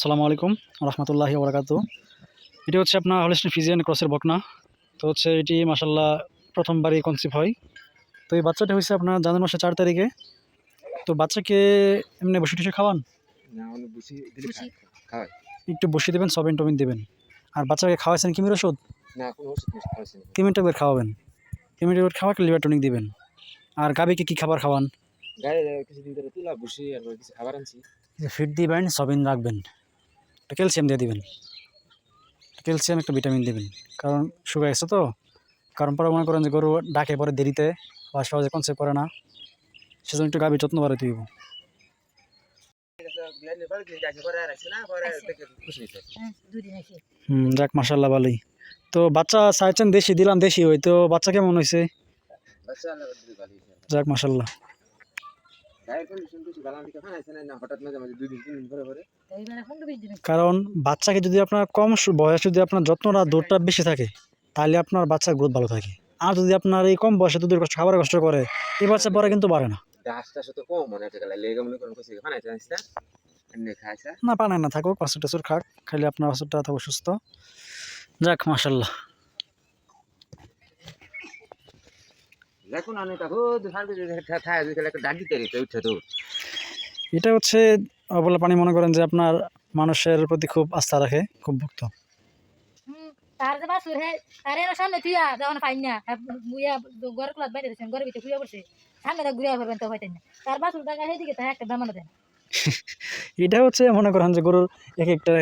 আসসালামু আলাইকুম রহমতুল্লাহি ওবরাকাতু। এটি হচ্ছে আপনার হলিস্টিন ফিজিয়ান ক্রসের বকনা। তো হচ্ছে এটি মাসাল্লাহ প্রথমবারই কনসিভ হয়। তো এই বাচ্চাটা হয়েছে আপনার জানুয়ারি মাসের চার তারিখে। তো বাচ্চাকে এমনি বসে টসে খাওয়ান? একটু বসিয়ে দেবেন সবিন টবিন দেবেন। আর বাচ্চাকে খাওয়াইছেন কিমির ওষুধ? কিমির ট্যাবলেট খাওয়াবেন। কিমির ট্যাবলেট খাওয়াকে লিভার টনিক দেবেন। আর গাবিকে কী খাবার খাওয়ান? গাড়ি কিছুদিন ধরে তুলা বসি আর কিছু খাবার আনছি। ফিট দিবেন সবিন রাখবেন। একটা ক্যালসিয়াম দিয়ে দিবেন। ক্যালসিয়াম একটা ভিটামিন দেবেন। কারণ শুকায় গেছে তো। কারণ পরে মনে করেন যে গরু ডাকে পরে দেরিতে বা সহজে কনসেপ্ট করে না। সেজন্য একটু গাভীর যত্ন বাড়াতে দিব হুম যাক মাসাল্লাহ ভালোই। তো বাচ্চা চাইছেন দেশি দিলাম দেশি ওই তো বাচ্চা কেমন হয়েছে যাক মাসাল্লাহ কারণ বাচ্চাকে যদি আপনার কম বয়সে যদি আপনার যত্ন যত্নটা দূরটা বেশি থাকে তাহলে আপনার বাচ্চার গ্রোথ ভালো থাকে। আর যদি আপনার এই কম বয়সে দুধের কষ্ট খাবারের কষ্ট করে এই বাচ্চা পরে কিন্তু বাড়ে না। মনে মনে না খাইছে না থাকুক বাছুর টাছুর খাক খালি আপনার বাছুরটা থাকুক সুস্থ। যাক মাসাল্লাহ দেখুন আমি তাকে থায় দুই একটা ডাক দিতে উঠে তো। এটা হচ্ছে অবলা পানি মনে করেন যে আপনার মানুষের প্রতি খুব আস্থা রাখে খুব ভক্ত। তার যে বাসুর হে তার সামনে তুইয়া যখন পাইন না। মুইয়া ঘর ক্লাস বাইরে দিয়েছেন ঘরের ভিতরে শুয়ে পড়ছে। সামনে তা ঘুরে পারবেন তো হইতেন না। তার বাসুর সেদিকে একটা বেমানো দেন। এটা হচ্ছে মনে করেন যে গরুর এক একটা